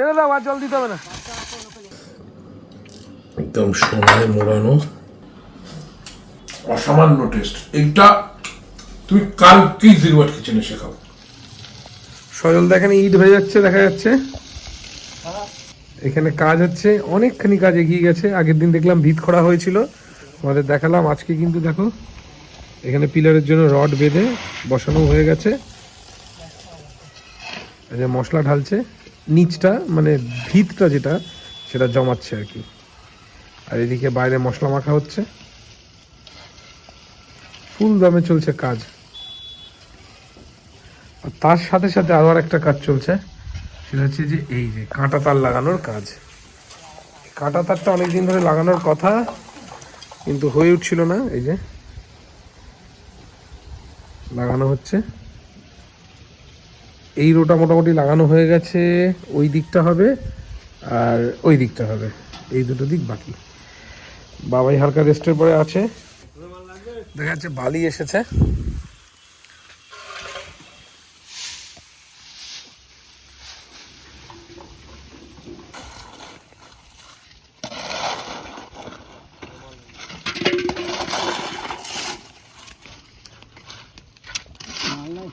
ছেড়ে দাও আর জল দিতে হবে না। একদম সোনায় মোড়ানো। অসামান্য টেস্ট এইটা তুমি কালকেই জিরোয়াট কিচেনে শেখাও? সজল এখানে ইট হয়ে যাচ্ছে দেখা যাচ্ছে। এখানে কাজ হচ্ছে অনেকখানি কাজ এগিয়ে গেছে। আগের দিন দেখলাম ভিত করা হয়েছিল। আমাদের দেখালাম আজকে কিন্তু দেখো এখানে পিলারের জন্য রড বেঁধে বসানো হয়ে গেছে। এই যে মশলা ঢালছে। নিচটা মানে ভিতটা যেটা, সেটা জমাচ্ছে আর কি। আর এদিকে বাইরে মশলা মাখা হচ্ছে। ফুল দামে চলছে কাজ। আর তার সাথে সাথে আরও একটা কাজ চলছে। সেটা হচ্ছে যে এই যে কাঁটা তার লাগানোর কাজ। কাঁটা তারটা অনেকদিন ধরে লাগানোর কথা, কিন্তু হয়ে উঠছিল না, এই যে। লাগানো হচ্ছে। এই রোটা মোটামুটি লাগানো হয়ে গেছে, ওই দিকটা হবে আর ওই দিকটা হবে। এই দুটো দিক বাকি। বাবাই হালকা রেস্টের পরে আছে। দেখা যাচ্ছে বালি এসেছে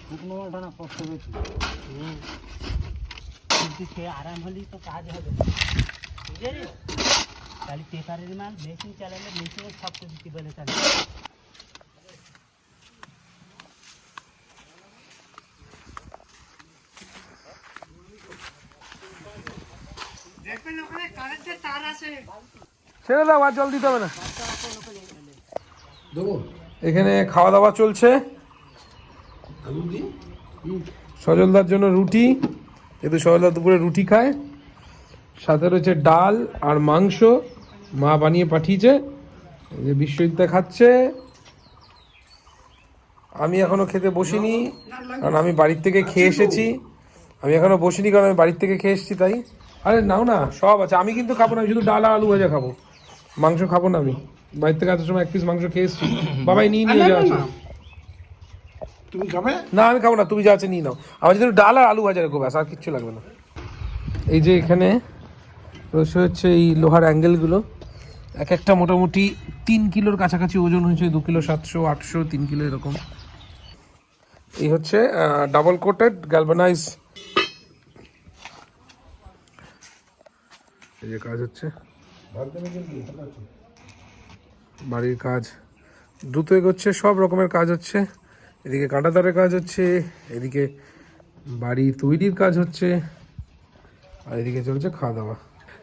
শুকনো মালটা না কষ্ট বেশি কিন্তু সে আরাম হলেই তো কাজ হবে। বুঝলি? তাহলে পেপারের মাল মেশিন চালালে মেশিনের সব কিছু কি বলে চালে দেখবেন ওখানে কারেন্টের তার আছে ছেড়ে দাও আর জল দিতে হবে না। এখানে খাওয়া দাওয়া চলছে। সজলদার জন্য রুটি। যেহেতু সজলদা দুপুরে রুটি খায় সাথে রয়েছে ডাল আর মাংস। মা বানিয়ে পাঠিয়েছে এই যে বিশ্বজিৎদা খাচ্ছে। আমি এখনও খেতে বসিনি কারণ আমি বাড়ির থেকে খেয়ে এসেছি। আমি এখনও বসিনি কারণ আমি বাড়ির থেকে খেয়ে এসেছি তাই। আরে নাও না সব আছে আমি কিন্তু খাব না আমি শুধু ডাল আর আলু ভাজা খাব। মাংস খাব না আমি। বাড়ির থেকে আসার সময় এক পিস মাংস খেয়ে এসেছি। বাবাই নিয়ে নিয়ে যাওয়া তুমি খাবে? না, আমি খাব না, তুমি যা আছে নিয়ে নাও। আমার যদি ডাল আর আলু ভাজা রেখো, ব্যাস, আর কিচ্ছু লাগবে না। এই যে এখানে রয়েছে হচ্ছে এই লোহার অ্যাঙ্গেলগুলো। এক একটা মোটামুটি তিন কিলোর কাছাকাছি ওজন হয়েছে, দু কিলো সাতশো, আটশো, তিন কিলো এরকম। এই হচ্ছে ডাবল কোটেড গ্যালভানাইজ এই যে কাজ হচ্ছে। বাড়ির কাজ। দ্রুত এগোচ্ছে, সব রকমের কাজ হচ্ছে। এদিকে কাঁটাতারের কাজ হচ্ছে, এদিকে বাড়ি তৈরির কাজ হচ্ছে, আর এদিকে চলছে খাওয়া দাওয়া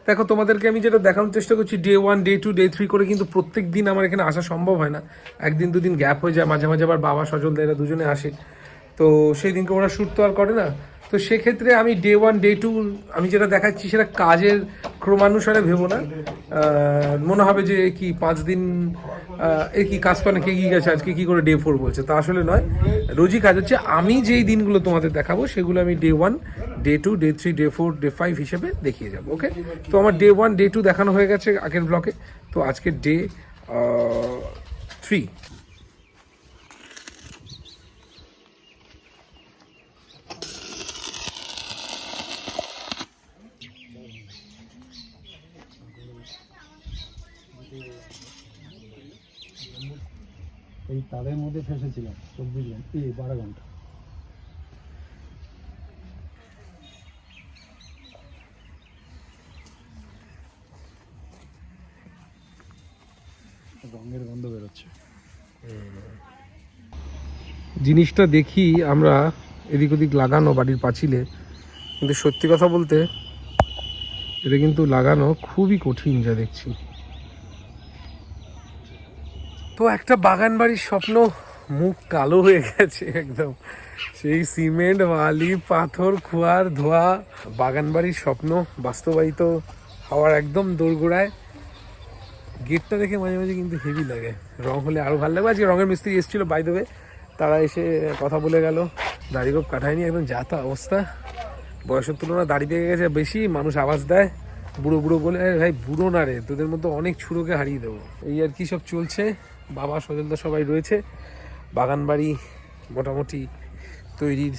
দেখো, তোমাদেরকে আমি যেটা দেখানোর চেষ্টা করছি day one day two day three করে কিন্তু প্রত্যেক দিন আমার এখানে আসা সম্ভব হয় না। একদিন, দুদিন গ্যাপ হয়ে যায়, মাঝে মাঝে আবার বাবা সজল এরা দুজনে আসে। তো সেই দিনকে ওরা শ্যুট তো আর করে না। তো সেক্ষেত্রে আমি ডে ওয়ান ডে টু আমি যেটা দেখাচ্ছি সেটা কাজের ক্রমানুসারে ভেবো না। মনে হবে যে কি পাঁচ দিন এ কি কাজ পানে কে গিয়ে গেছে, আজকে কি করে ডে ফোর বলছে। তা আসলে নয়। রোজই কাজ হচ্ছে। আমি যেই দিনগুলো তোমাদের দেখাবো সেগুলো আমি day one day two day three day four day five হিসেবে দেখিয়ে যাব ওকে তো আমার ডে ওয়ান ডে টু দেখানো হয়ে গেছে আগের ব্লকে তো আজকে ডে থ্রি এই তাদের মধ্যে ফেসেছিলাম, চব্বিশ ঘণ্টা, এই বারো ঘণ্টা। রঙের গন্ধ বেরোচ্ছে। জিনিসটা দেখি আমরা এদিক ওদিক লাগানো বাড়ির পাঁচিলে, কিন্তু সত্যি কথা বলতে এটা কিন্তু লাগানো খুবই কঠিন যা দেখছি। তো একটা বাগান বাড়ির স্বপ্ন, মুখ কালো হয়ে গেছে একদম। সেই সিমেন্ট, বালি, পাথর, খোয়ার, ধোয়া বাগান বাড়ির স্বপ্ন বাস্তবায়িত হওয়ার একদম দোরগোড়ায়। গেটটা দেখে মাঝে মাঝে কিন্তু হেভি লাগে। রং হলে আরও ভালো লাগবে। আজকে রঙের মিস্ত্রি এসেছিল বাই দেবে তারা এসে কথা বলে গেল। দাড়ি গোপ কাটায়নি, একদম যাতা অবস্থা। বয়সের তুলনায় দাড়ি পেকে গেছে বেশি, মানুষ আওয়াজ দেয়। বুড়ো বুড়ো বলে ভাই, বুড়ো না রে, তোদের মতো অনেক ছুড়োকে হারিয়ে দেবো। এই আর কি সব চলছে। বাবা সজলদা সবাই রয়েছে। বাগান বাড়ি মোটামুটি তৈরির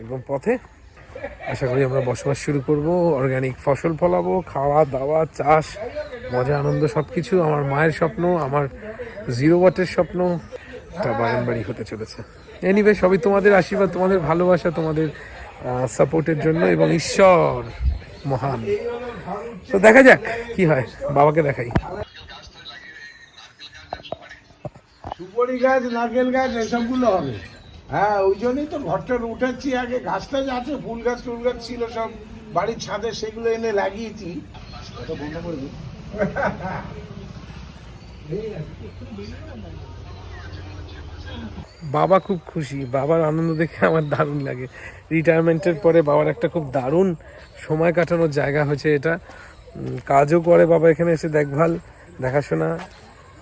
একদম পথে। আশা করি আমরা বসবাস শুরু করব অর্গানিক ফসল ফলাবো, খাওয়া দাওয়া, চাষ, মজা, আনন্দ সব কিছু আমার মায়ের স্বপ্ন, আমার জিরো ওয়াটের স্বপ্ন একটা বাগান বাড়ি হতে চলেছে। এনিওয়ে সবই তোমাদের আশীর্বাদ, তোমাদের ভালোবাসা, তোমাদের সাপোর্টের জন্য এবং ঈশ্বর মহান। তো দেখা যাক, কি হয়, বাবাকে দেখাই। সুপারি গাছ, নারকেল গাছ, এসবগুলো হবে। হ্যাঁ ওই জন্যই তো ঘরটা উঠাচ্ছি আগে। গাছটা যে আছে, ফুল গাছ, টুল গাছ ছিল সব। বাড়ির ছাদে সেগুলো এনে লাগিয়েছি। বাবা খুব খুশি। বাবার আনন্দ দেখে আমার দারুণ লাগে। রিটায়ারমেন্টের পরে বাবার একটা খুব দারুণ সময় কাটানোর জায়গা হয়েছে এটা। কাজও করে বাবা এখানে এসে দেখভাল, দেখাশোনা।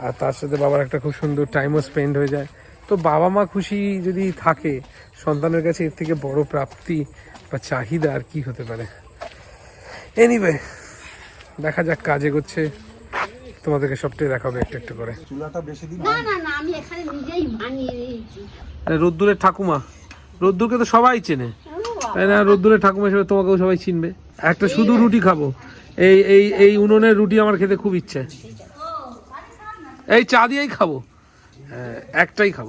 আর তার সাথে বাবার একটা খুব সুন্দর টাইমও স্পেন্ড হয়ে যায়। তো বাবা মা খুশি যদি থাকে সন্তানের কাছে এর থেকে বড় প্রাপ্তি বা চাহিদা আর কি হতে পারে? এনিওয়ে দেখা যাক কাজে করছে তোমাদেরকে সবটাই দেখাবে একটু একটু করে। চুলাটা বেশি দিন না না না আমি এখানে নিজেই বানিয়ে নিয়েছি রোদ্দুরের ঠাকুমা রোদ্দুরকে তো সবাই চেনে। তাই না? রোদ্দুরের ঠাকুমা হিসেবে তোমাকেও সবাই চিনবে। একটা শুধু রুটি খাব। এই এই এই উনুনের রুটি আমার খেতে খুব ইচ্ছে। এই চা দিয়েই খাব। হ্যাঁ, একটাই খাব।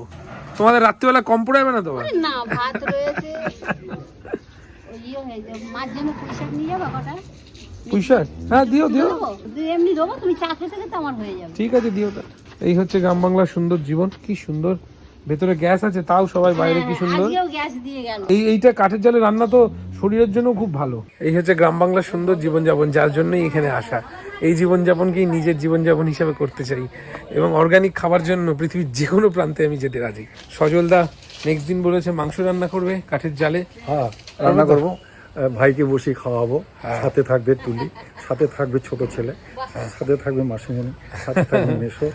তোমাদের রাত্রিবেলা কম পড়ে যাবে না তোমার না ভাত রয়েছে। ওই ইয়ে হয়ে যাবে। মার জন্য পুঁইশাক নিয়ে যাব কটা? পুঁইশাক? হ্যাঁ দিও দিও। এমনি দেবো তুমি চা খেতে খেতে আমার হয়ে যাবে। ঠিক আছে দিও এই হচ্ছে গ্রাম বাংলার সুন্দর জীবন। কি সুন্দর। ভেতরে গ্যাস আছে তাও সবাই বাইরে কি হ্যাঁ, সুন্দর। এই এইটা কাঠের জালে রান্না তো শরীরের জন্য খুব ভালো। এই হচ্ছে গ্রাম বাংলার সুন্দর জীবনযাপন যার জন্যই এখানে আসা। এই জীবনযাপনকেই নিজের জীবনযাপন হিসাবে করতে চাই এবং অর্গানিক খাবার জন্য পৃথিবীর যে কোনো প্রান্তে আমি যেতে রাজি। সজলদা নেক্সট দিন বলেছে মাংস রান্না করবে কাঠের জালে। হ্যাঁ রান্না করব। ভাইকে বসিয়ে খাওয়াবো। সাথে থাকবে তুলি সাথে থাকবে ছোট ছেলে সাথে থাকবে মাসিমণি সাথে থাকবে মেশো।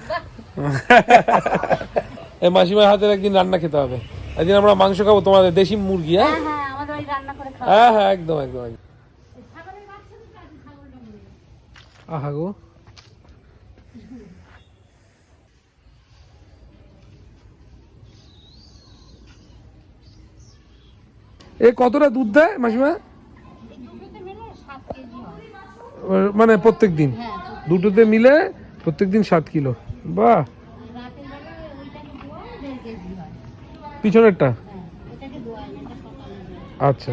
এই মাসিমার হাতের একদিন রান্না খেতে হবে। একদিন আমরা মাংস খাব তোমাদের দেশি মুরগি হ্যাঁ? হ্যাঁ হ্যাঁ আমাদের ওই রান্না করে খাওয়া হ্যাঁ হ্যাঁ একদম একদম। একদম আহা গো এ কতটা দুধ দেয় মাসিমা মানে প্রত্যেক দিন দুটোতে মিলে প্রত্যেক দিন সাত কিলো বাহ পিছনেরটা। আচ্ছা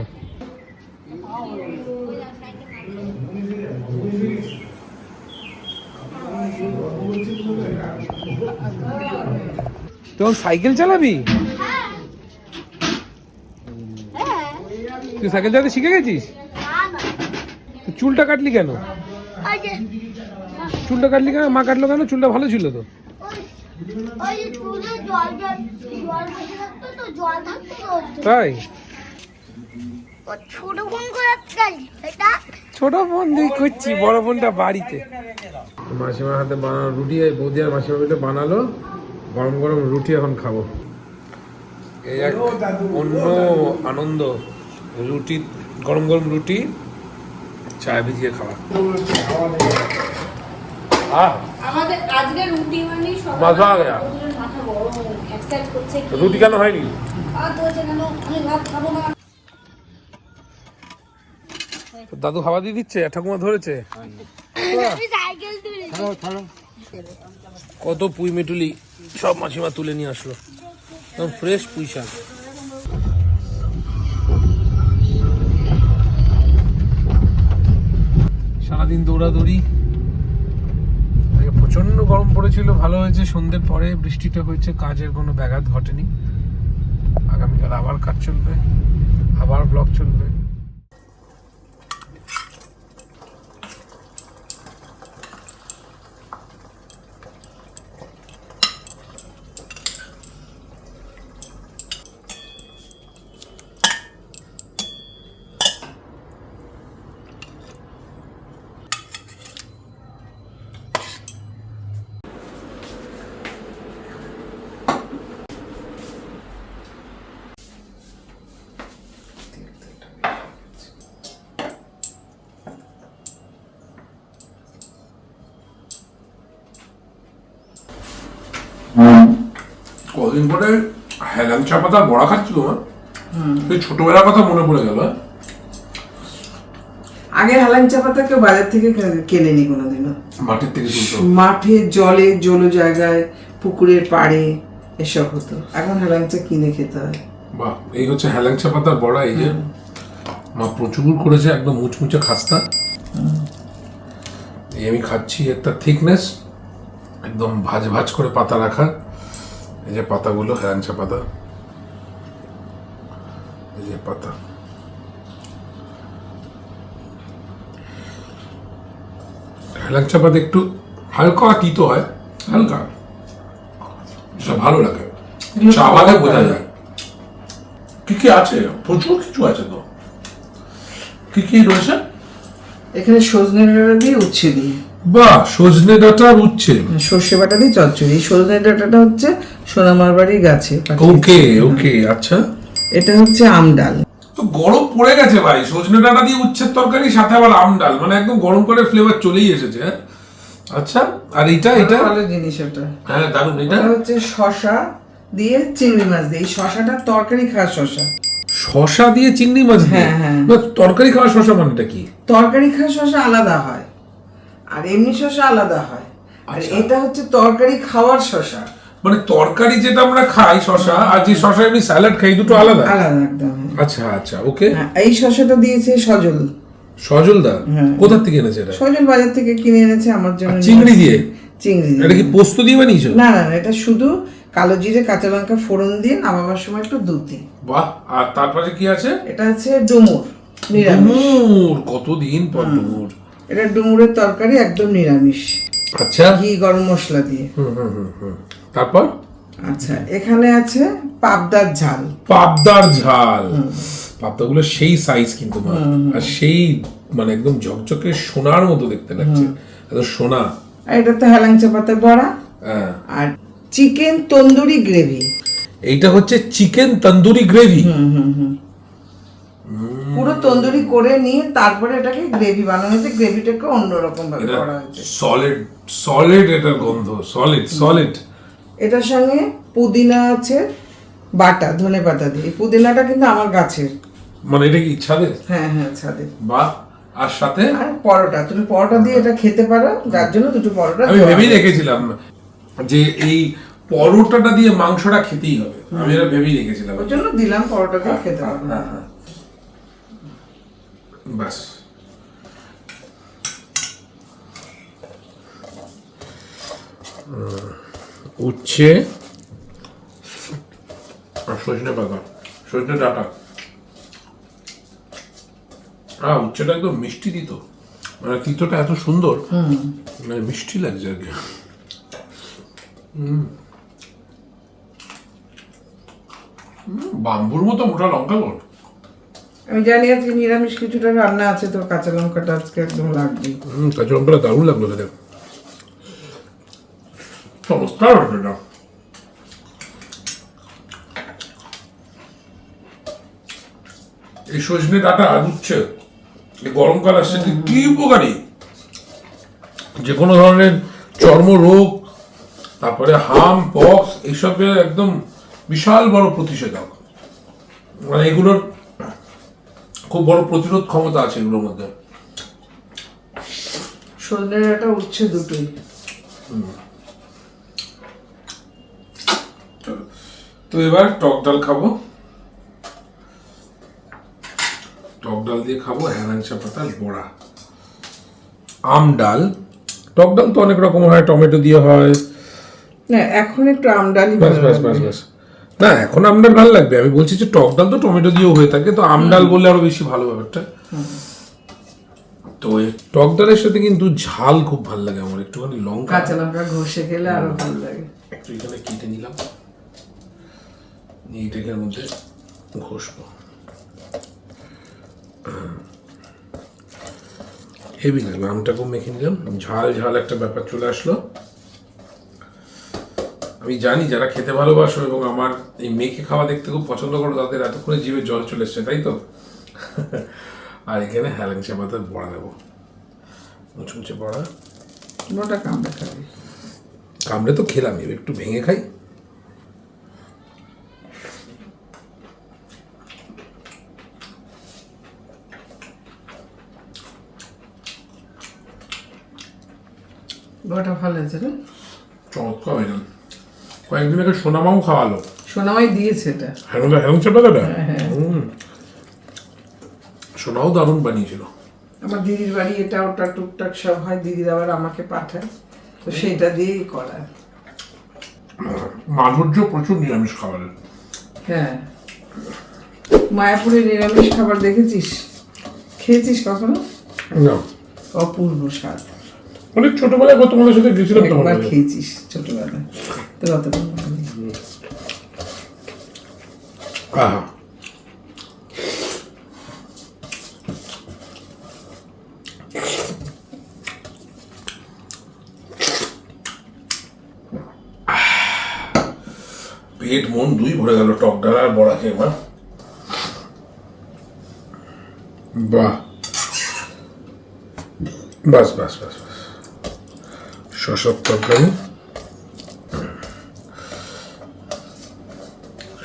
তখন সাইকেল চালাবি? তুই সাইকেল চালাতে শিখে গেছিস? চুলটা কাটলি কেন? চুলটা কাটলি কেন? মা কাটলো কেন? চুলটা ভালো ছিল তো। তাই? ছোট ফোন করে এটা ছোট ফোন দিয়ে করছি বড় ফোনটা বাড়িতে। মাসিমার হাতে বানানো রুটি এই বৌদি আর মাসিমা মিলে বানালো। গরম গরম রুটি এখন খাব। এই এক অন্য আনন্দ রুটি গরম গরম রুটি চায় ভিজিয়ে খাওয়া। আহ! আমাদের আজকে রুটি মানে সবাই মজা আ গয়া ওদের মাথা বড় এক্সারসাইজ করছে কি রুটি কেন হয়নি ভাত হয়েছে কেন আমি ভাত খাব না দাদু হাওয়া দিয়ে দিচ্ছে ঠাকুমা ধরেছে। কত পুঁই মেটুলি সব মাসিমা তুলে নিয়ে আসলো। একদম ফ্রেশ পুঁই শাক। সারাদিন দৌড়াদৌড়ি। প্রচণ্ড গরম পড়েছিল ভালো হয়েছে। সন্ধ্যের পরে বৃষ্টিটা হয়েছে কাজের কোনো ব্যাঘাত ঘটেনি। আগামীকাল আবার কাজ চলবে আবার ব্লগ চলবে। কদিন পরে হেলাম চা পাতা বড়া খাচ্ছি তোমার। সেই ছোটবেলার কথা মনে পড়ে গেল? আগে হেলাঞ্চা পাতা কেউ বাজার থেকে কেনেনি কোনোদিনও? মাটির থেকে মাঠে জলে জল জায়গায় পুকুরের পাড়ে এসব হতো। এখন হেলাং চা কিনে খেতে হয়। বাহ এই হচ্ছে হেলাংচা পাতার বড়া এই যে মা প্রচুর করেছে একদম মুচমুচে খাস্তা। এই আমি খাচ্ছি একটা থিকনেস একদম ভাজ ভাজ করে পাতা রাখা। এই যে পাতাগুলো হেলাংচা পাতা। এই যে পাতা। হেলাংচা পাতা একটু হালকা তিতো হয় হালকা। সব ভালো লাগে। চাবালে বোঝা যায়। কি কি আছে? প্রচুর কিছু আছে তো। কি কি রয়েছে? এখানে সজনে ডাঁটা দিয়ে উচ্ছে দিয়ে। বাহ সজনে ডাটা আর উচ্ছে সর্ষে বাটা দিয়ে চচ্চড়ি সজনে ডাঁটাটা হচ্ছে গাছে ওকে ওকে আচ্ছা। এটা হচ্ছে আম ডাল। তো গরম পড়ে গেছে ভাই। সজনে ডাটা দিয়ে উচ্ছের তরকারি সাথে আবার আম ডাল। মানে একদম গরম করে ফ্লেভার চলেই এসেছে হ্যাঁ? আচ্ছা আর এটা এটা ভালো জিনিস এটা। হ্যাঁ দারুণ এটা হচ্ছে শশা দিয়ে চিংড়ি মাছ দিয়ে। শশাটা তরকারি খাওয়া শশা শশা দিয়ে চিংড়ি মাছ দিয়ে? হ্যাঁ, হ্যাঁ। তরকারি খাওয়া শশা মানেটা কি? তরকারি খাওয়া শশা আলাদা হয়। আর এমনি শশা আলাদা হয়। আর আচ্ছা। এটা হচ্ছে তরকারি খাওয়ার শশা। মানে তরকারি যেটা আমরা খাই শশা আর যে শশা এমনি স্যালাড খাই দুটো আলাদা? আলাদা একদম। হ্যাঁ। আচ্ছা আচ্ছা ওকে। হ্যাঁ, এই শশাটা দিয়েছে সজল। সজলদা? কোথা থেকে এনেছে এটা? সজল বাজার থেকে কিনে এনেছে আমার জন্য চিংড়ি দিয়ে? চিংড়ি এটা কি পোস্ত দিয়ে বানিয়েছো? না না না এটা শুধু কালো জিরে কাঁচা লঙ্কা ফোড়ন দিয়ে নামাবার সময় একটু দুধ। দিই বাহ আর তারপরে কি আছে? এটা হচ্ছে ডুমুর ডুমুর কতদিন পর ডুমুর? এটা ডুমুরের তরকারি একদম নিরামিষ। আচ্ছা। ঘি গরম মশলা দিয়ে। হুম, হুম, হুম, হুম। তারপর? আচ্ছা এখানে আছে পাবদার ঝাল। পাবদার ঝাল। পাবদাগুলো সেই সাইজ কিন্তু আর সেই মানে একদম ঝকঝকে সোনার মতো দেখতে লাগছে। এত সোনা। আর এটা তো হেলাংচা পাতার বড়া। হ্যাঁ। আর চিকেন তন্দুরি গ্রেভি। এইটা হচ্ছে চিকেন তন্দুরি গ্রেভি। পুরো তন্দুরি করে নিয়ে তারপরে এটাকে গ্রেভি বানানো হয়েছে। গ্রেভিটাকে অন্যরকম ভাবে করা হয়েছে। সলিড সলিড এটার গন্ধ সলিড সলিড এটার সঙ্গে পুদিনা আছে বাটা ধনে পাতা দিয়ে। পুদিনাটা কিন্তু আমার গাছের। মানে এটা কি ছাদে? হ্যাঁ হ্যাঁ ছাদে। বাহ আর সাথে? আর পরোটা। তুমি পরোটা দিয়ে এটা খেতে পারো। যার জন্য দুটো পরোটা আমি ভেবেই রেখেছিলাম যে এই পরোটাটা দিয়ে মাংসটা খেতেই হবে। আমি এটা ভেবেই রেখেছিলাম। ওর জন্য দিলাম পরোটা দিয়ে খেতে পারো। হ্যাঁ, হ্যাঁ। ব্যাস উম, উচ্ছে। আর সজনে পাতা সজনে ডাটা। হ্যাঁ উচ্ছেটা একদম মিষ্টি দিত মানে তিতোটা এত সুন্দর। মানে মিষ্টি লাগছে আর কি। হুম। হুম, বাম্বুর মতো মোটা লঙ্কা গোল আমি জানি আজকে নিরামিষ কিছুটা রান্না আছে, তো কাঁচা লঙ্কাটা আজকে একদম লাগবে। হুম, কাঁচা লঙ্কাটা দারুণ লাগল খেতে। চমৎকার এটা এই সজনে ডাটা এই গরমকাল আসছে, কি উপকারী? যে কোনো ধরনের চর্মরোগ তারপরে হাম, পক্স, এইসবের একদম বিশাল বড় প্রতিষেধক। মানে এগুলোর খুব বড় প্রতিরোধ ক্ষমতা আছে এগুলোর মধ্যে। সজনে ডাঁটা উচ্ছে দুটোই। তো এবার টক ডাল খাব। টক ডাল দিয়ে খাব হ্যানাংসা পাতার বড়া। আম ডাল। টক ডাল তো অনেক রকম হয় টমেটো দিয়ে হয়। না এখন একটু আমডালি ব্যাস ব্যাস ব্যাস ব্যাস। না এখন আম ডাল ভালো লাগবে। আমি বলছি যে টক ডাল তো টমেটো দিয়েও হয়ে থাকে তো আম ডাল বললে আরও বেশি ভালো ব্যাপারটা। তো টক ডালের সাথে কিন্তু ঝাল খুব ভালো লাগে আমার একটুখানি লঙ্কা। কাঁচা লঙ্কা ঘষে খেলে আরও ভালো লাগে। একটু এখানে কেটে নিলাম। নিয়ে এটাকে মধ্যে ঘষবো। হেভি লাগবে আমটাকেও মেখে নিলাম। ঝাল ঝাল একটা ব্যাপার চলে আসলো। আমি জানি যারা খেতে ভালোবাসো এবং আমার এই মেয়েকে খাওয়া দেখতে খুব পছন্দ করো তাদের এতক্ষণে জীবে জল চলে এসছে তাই তো? আর এখানে হ্যালেন পাতার বড়া দেবো। মুচমুচে বড়া। কোনোটা কামড়ে খাবে। কামড়ে তো খেলাম এবার একটু ভেঙে খাই। বড়টা ভালো লাগছে রে চমৎকার হয়ে কয়েকদিন আগে সোনামাও খাওয়ালো। সোনামাই দিয়েছে এটা। হ্যাঁ হ্যাঁ। চাপাতাটা সোনাও দারুণ বানিয়েছিল। আমার দিদির বাড়ি এটা ওটা টুকটাক সব হয় দিদির আবার আমাকে পাঠায়। তো সেইটা দিয়েই করা। মাধুর্য প্রচুর নিরামিষ খাবারের। হ্যাঁ। মায়াপুরে নিরামিষ খাবার দেখেছিস? খেয়েছিস কখনো? না। অপূর্ব স্বাদ। অনেক ছোটবেলায় তোমাদের সাথে গেছিলাম একবার খেয়েছিস ছোটবেলায়। পেট, মন দুই ভরে গেল, টক ডাল আর বড়া খেয়ে, মা। বাহ। বাস বাস বাস বাস। শশার তরকারি।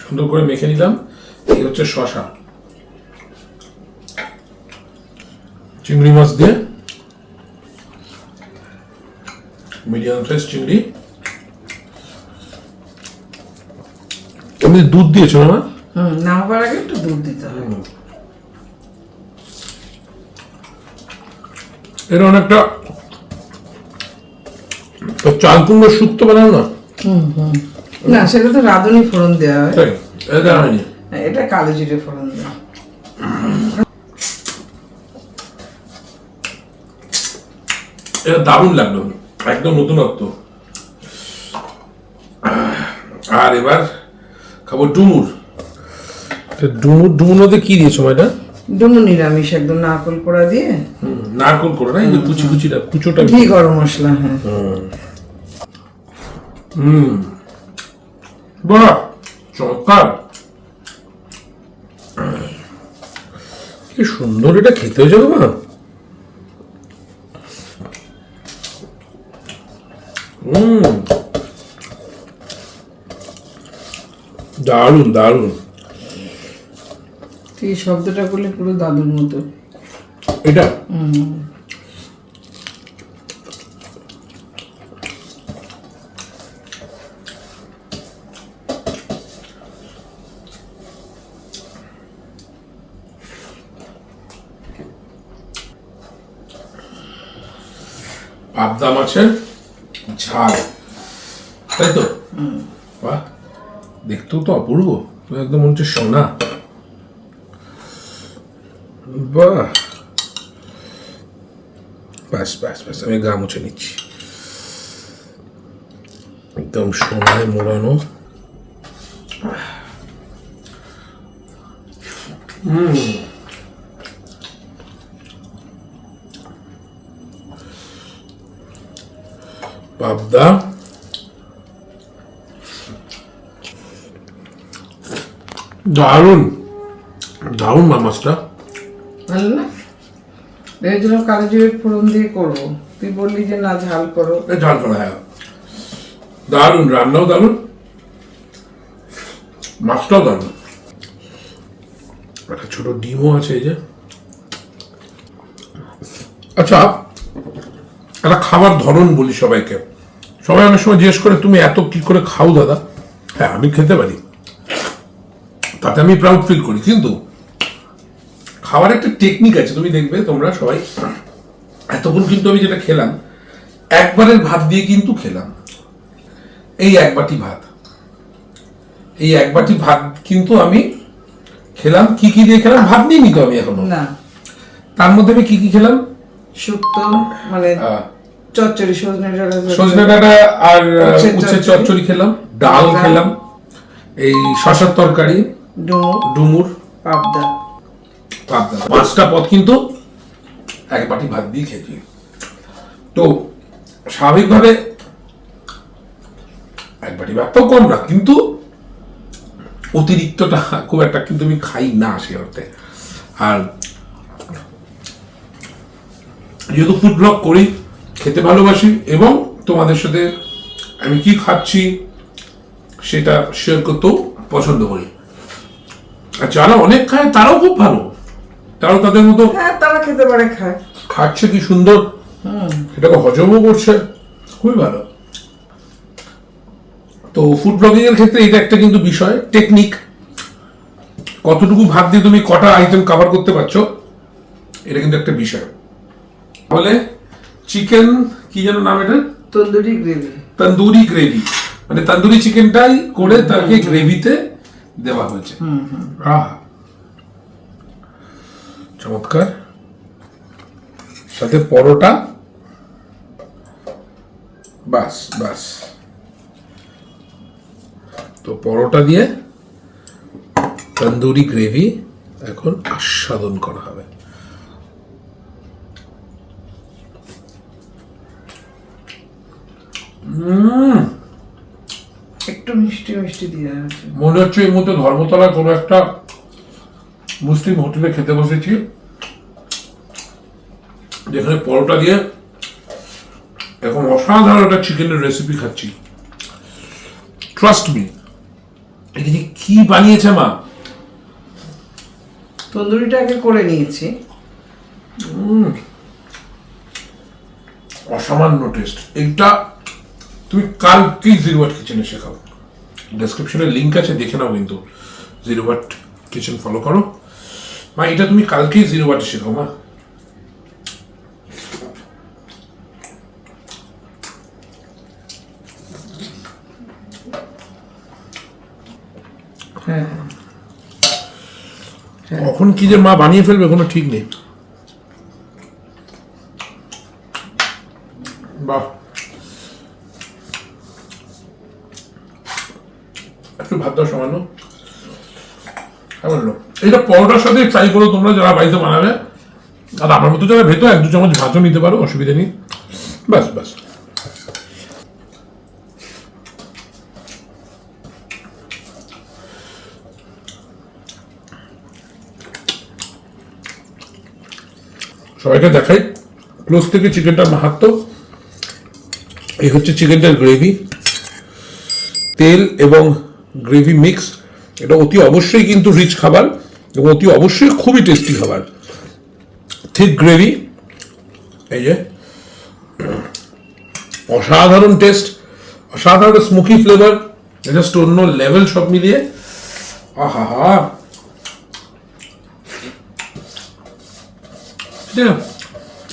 সুন্দর করে মেখে নিলাম। এই হচ্ছে শশা চিংড়ি মাছ দিয়ে। মিডিয়াম সাইজ চিংড়ি। তুমি দুধ দিয়েছ না? নামাবার আগে একটু দুধ দিতে হবে এটা অনেকটা চাল কুমড়ো শুক্তো বানাও না? না সেটা তো রাঁধুনি ফোড়ন দেওয়া হয়। এটা হয়নি? এটা কালো জিরে ফোড়ন দেওয়া এটা দারুণ লাগল একদম নতুনত্ব আর এবার খাব ডুমুর। ডুমুর ডুমুর মধ্যে কি দিয়েছ এটা ডুমু নিরামিষ একদম নারকল কোড়া দিয়ে। নারকল করে না কুচি কুচিটা কুচোটা ঘি গরম মশলা হ্যাঁ। হুম। বাহ চমৎকার কি সুন্দর এটা খেতে হয়েছে গো মা হুম দারুণ দারুণ তুই শব্দটা করলে পুরো দাদুর মতো এটা পাবদা মাছের ঝাল। তাই তো? বাহ। দেখতেও তো অপূর্ব। একদম মনে হচ্ছে সোনা। বাহ। ব্যাস ব্যাস ব্যাস আমি গা মুছে নিচ্ছি। একদম সোনায় মোড়ানো। পাবদা দারুণ দারুণ মা মাছটা ভালো না? ভেবেছিলাম কালো জিরে ফোড়ন দিয়ে করব। তুই বললি যে না ঝাল করো। ঝাল করা হ্যাঁ। দারুণ রান্নাও দারুণ। মাছটাও দারুণ। একটা ছোট ডিমও আছে এই যে। আচ্ছা একটা খাবার ধরন বলি সবাইকে। সবাই অনেক সময় জিজ্ঞেস করে তুমি এত কি করে খাও দাদা? হ্যাঁ আমি খেতে পারি। তাতে আমি প্রাউড ফিল করি। কিন্তু খাওয়ার একটা টেকনিক আছে তুমি দেখবে তোমরা সবাই। এতক্ষণ কিন্তু আমি যেটা খেলাম একবারের ভাত দিয়ে কিন্তু খেলাম। এই এক বাটি ভাত। এই এক বাটি ভাত কিন্তু আমি খেলাম। কি কি দিয়ে খেলাম? ভাত নিয়ে নিত আমি এখনও। না। তার মধ্যে আমি কি কি খেলাম? শুক্তো মানে চচ্চড়ি সজনে ডাঁটা সজনে ডাঁটা। আর উচ্ছের চচ্চড়ি। খেলাম ডাল। খেলাম এই শশার তরকারি ডুমুর। পাবদা। পাবদা। পাঁচটা পদ কিন্তু এক বাটি ভাত দিয়ে খেয়েছি। তো স্বাভাবিকভাবে এক বাটি ভাতটাও কম না কিন্তু অতিরিক্তটা খুব একটা কিন্তু আমি খাই না সে অর্থে। আর যেহেতু ফুড ব্লগ করি খেতে ভালোবাসি এবং তোমাদের সাথে আমি কি খাচ্ছি সেটা শেয়ার করতেও পছন্দ করি। আর যারা অনেক খায় তারাও খুব ভালো। তারাও তাদের মতো হ্যাঁ তারা খেতে পারে খায়। খাচ্ছে কি সুন্দর? এটাকে হজমও করছে। খুবই ভালো। তো ফুড ব্লগিং এর ক্ষেত্রে এটা একটা কিন্তু বিষয় টেকনিক কতটুকু ভাত দিয়ে তুমি কটা আইটেম কভার করতে পারছ এটা কিন্তু একটা বিষয়। বলে চিকেন কি যেন নাম এটা? তন্দুরি গ্রেভি তন্দুরি গ্রেভি মানে তন্দুরি চিকেনটাই করে তাকে গ্রেভিতে দেওয়া হয়েছে। আহা। চমৎকার। সাথে পরোটা। বাস বাস। তো পরোটা দিয়ে তন্দুরি গ্রেভি এখন আস্বাদন করা হবে। একটু মিষ্টি মিষ্টি দিয়ে মনে হচ্ছে এই মুহূর্তে ধর্মতলা কোনো একটা মুসলিম হোটেলে খেতে বসেছি। যেখানে পরোটা দিয়ে এখন অসাধারণ একটা চিকেনের রেসিপি খাচ্ছি। ট্রাস্ট মি এদিকে কি বানিয়েছে মা? তন্দুরিটা আগে করে নিয়েছি। অসামান্য টেস্ট এইটা তুমি কালকেই জিরো ওয়াট কিচেনে শেখাও? ডেসক্রিপশনে লিঙ্ক আছে দেখে নাও কিন্তু। জিরো ওয়াট কিচেন ফলো করো। মা এটা তুমি কালকেই জিরো ওয়াটে শেখাও মা। হ্যাঁ। কখন কি যে মা বানিয়ে ফেলবে কোনো ঠিক নেই বাহ একটু ভাত দাও সামান্য সামান্য এটা পরোটার সাথে ট্রাই করো তোমরা, যারা বাড়িতে বানাবে আর আমার মতো যারা ভেতর এক দু চামচ ভাতও নিতে পারো, অসুবিধা নেই। ব্যাস ব্যাস। সবাইকে দেখাই। ক্লোজ থেকে চিকেনটার মাহাত্ম এই হচ্ছে চিকেনটার গ্রেভি তেল এবং গ্রেভি মিক্স এটা অতি অবশ্যই কিন্তু রিচ খাবার। এবং অতি অবশ্যই খুবই টেস্টি খাবার। ঠিক গ্রেভি এই যে, অসাধারণ টেস্ট অসাধারণ স্মোকি ফ্লেভার জাস্ট অন্য লেভেল সব মিলিয়ে। আহা হা?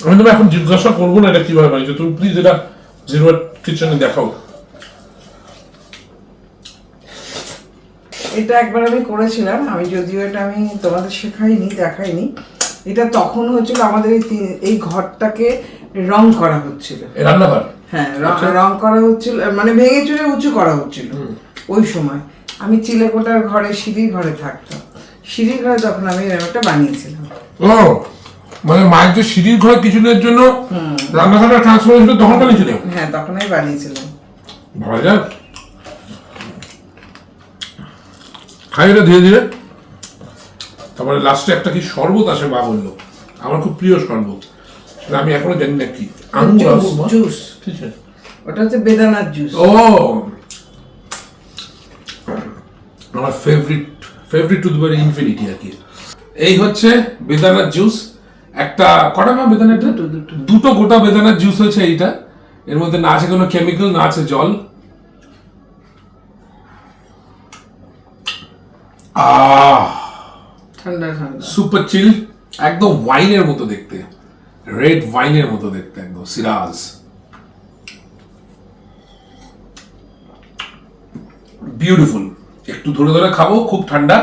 আমি তোমায় এখন জিজ্ঞাসা করব না এটা কীভাবে বানিয়েছো। তুমি প্লিজ এটা জিরো কিচেনে দেখাও। এটা একবার আমি করেছিলাম আমি যদিও এটা আমি তোমাদের শেখাইনি দেখাইনি। এটা তখন হচ্ছিল আমাদের এই এই ঘরটাকে রং করা হচ্ছিল। রান্নাঘর? হ্যাঁ র- রং করা হচ্ছিল মানে ভেঙে চুরে উঁচু করা হচ্ছিল। ওই সময় আমি চিলেকোটার ঘরে সিঁড়ির ঘরে থাকতাম। সিঁড়ির ঘরে তখন আমি একটা বানিয়েছিলাম। ও মানে মায়ের যে সিঁড়ির ঘর কিছুদিনের জন্য রান্নাঘরটা ট্রান্সফার হয়েছিল তখন বানিয়েছিল? হ্যাঁ তখন আমি বানিয়েছিলাম। ভালো যাক খাই এটা ধীরে ধীরে তারপরে লাস্টে একটা কি শরবত আসে মা বলল আমার খুব প্রিয় শরবত সেটা আমি এখনও জানি না কি জুস ওটা হচ্ছে বেদানার জুস ও! আমার ফেভারিট ফেভারিট টু ইনফিনিটি আর কি। এই হচ্ছে বেদানার জুস একটা কটা মা বেদানা দুটো গোটা বেদানার জুস হচ্ছে এইটা এর মধ্যে না আছে কোনো কেমিক্যাল না আছে জল আহ ঠান্ডা ঠান্ডা। সুপার চিল একদম ওয়াইনের মতো দেখতে। রেড ওয়াইনের মতো দেখতে একদম সিরাজ। বিউটিফুল একটু ধরে ধরে খাব খুব ঠান্ডা।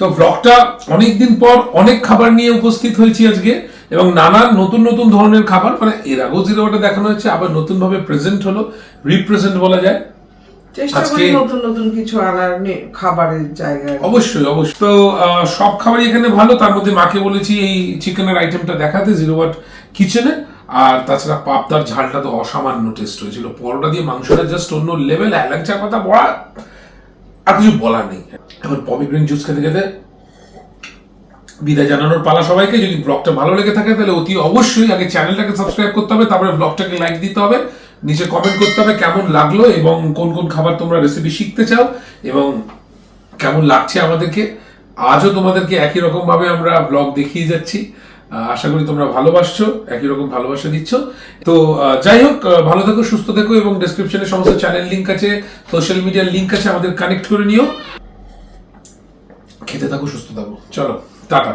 তো ব্লগটা অনেকদিন পর অনেক খাবার নিয়ে উপস্থিত হয়েছি আজকে এবং নানান নতুন নতুন ধরনের খাবার মানে এর আগেও জিরোটা দেখানো হচ্ছে আবার নতুন ভাবে প্রেজেন্ট হলো রিপ্রেজেন্ট বলা যায়। চেষ্টা করি নতুন নতুন কিছু আনার খাবারের জায়গায়। অবশ্যই অবশ্যই। তো সব খাবারই এখানে ভালো। তার মধ্যে মাকে বলেছি এই চিকেনের আইটেমটা দেখাতে জিরো ওয়াট কিচেনে আর তাছাড়া পাবদার ঝালটা তো অসামান্য টেস্ট হয়েছিল। পরোটা দিয়ে মাংসটা জাস্ট অন্য লেভেল এলাচা পাতা বড়া। আর কিছু বলার নেই। এবার পপি গ্রিন জুস খেতে খেতে বিদায় জানানোর পালা সবাইকে। যদি ব্লগটা ভালো লেগে থাকে তাহলে অতি অবশ্যই আগে চ্যানেলটাকে সাবস্ক্রাইব করতে হবে। তারপরে ব্লগটাকে লাইক দিতে হবে। নিচে কমেন্ট করতে হবে কেমন লাগল এবং কোন কোন খাবার তোমরা রেসিপি শিখতে চাও এবং কেমন লাগছে আমাদেরকে। আজও তোমাদেরকে একই রকম ভাবে আমরা ব্লগ দেখিয়ে যাচ্ছি। আশা করি তোমরা ভালোবাসছো, একই রকম ভালোবাসা দিচ্ছ। তো যাই হোক ভালো থেকো, সুস্থ থেকো এবং ডেসক্রিপশনে সমস্ত চ্যানেল লিঙ্ক আছে সোশ্যাল মিডিয়ার লিঙ্ক আছে, আমাদের কানেক্ট করে নিও। খেতে থাকো, সুস্থ থাকো। চলো, টাটা।